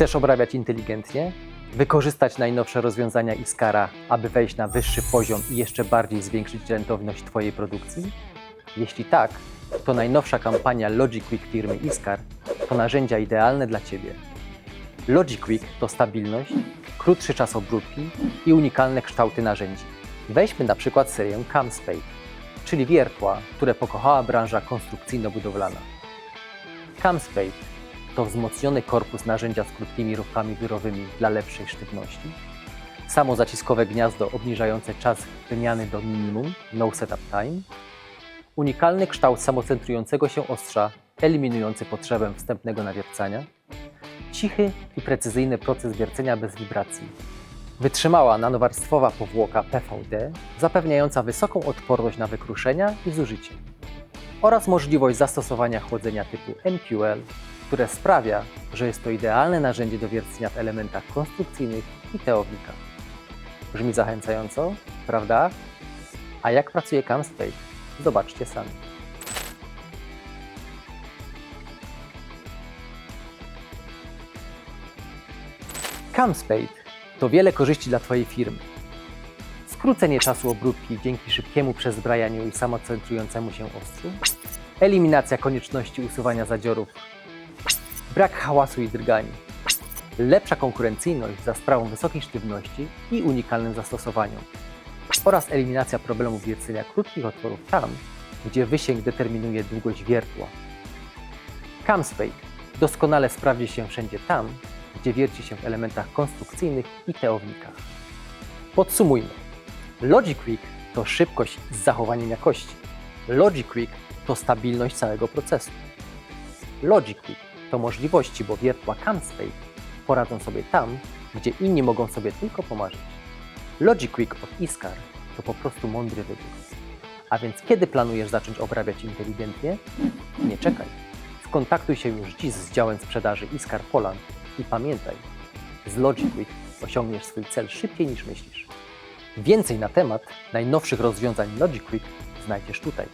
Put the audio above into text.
Chcesz obrabiać inteligentnie? Wykorzystać najnowsze rozwiązania Iskara, aby wejść na wyższy poziom i jeszcze bardziej zwiększyć rentowność Twojej produkcji? Jeśli tak, to najnowsza kampania Logic Quick firmy Iskar to narzędzia idealne dla Ciebie. Logic Quick to stabilność, krótszy czas obróbki i unikalne kształty narzędzi. Weźmy na przykład serię Camspade, czyli wiertła, które pokochała branża konstrukcyjno-budowlana. Camspade to wzmocniony korpus narzędzia z krótkimi rowkami wirowymi dla lepszej sztywności, samozaciskowe gniazdo obniżające czas wymiany do minimum, no setup time, unikalny kształt samocentrującego się ostrza, eliminujący potrzebę wstępnego nawiercania, cichy i precyzyjny proces wiercenia bez wibracji, wytrzymała nanowarstwowa powłoka PVD, zapewniająca wysoką odporność na wykruszenia i zużycie, oraz możliwość zastosowania chłodzenia typu MQL, które sprawia, że jest to idealne narzędzie do wiercenia w elementach konstrukcyjnych i teownikach. Brzmi zachęcająco, prawda? A jak pracuje Camspade? Zobaczcie sami. Camspade to wiele korzyści dla Twojej firmy. Skrócenie czasu obróbki dzięki szybkiemu przezbrajaniu i samocentrującemu się ostrzu, eliminacja konieczności usuwania zadziorów, brak hałasu i drgani, lepsza konkurencyjność za sprawą wysokiej sztywności i unikalnym zastosowaniom oraz eliminacja problemu wiercenia krótkich otworów tam, gdzie wysięg determinuje długość wiertła. Camspade doskonale sprawdzi się wszędzie tam, gdzie wierci się w elementach konstrukcyjnych i teownikach. Podsumujmy. Logic Quick to szybkość z zachowaniem jakości. Logic Quick to stabilność całego procesu. Logic Quick to możliwości, bo wiertła Camspade poradzą sobie tam, gdzie inni mogą sobie tylko pomarzyć. Logic Quick od Iskar to po prostu mądry wybór. A więc kiedy planujesz zacząć obrabiać inteligentnie? Nie czekaj. Skontaktuj się już dziś z działem sprzedaży Iskar Poland i pamiętaj, z Logic Quick osiągniesz swój cel szybciej niż myślisz. Więcej na temat najnowszych rozwiązań Logic Quick znajdziesz tutaj.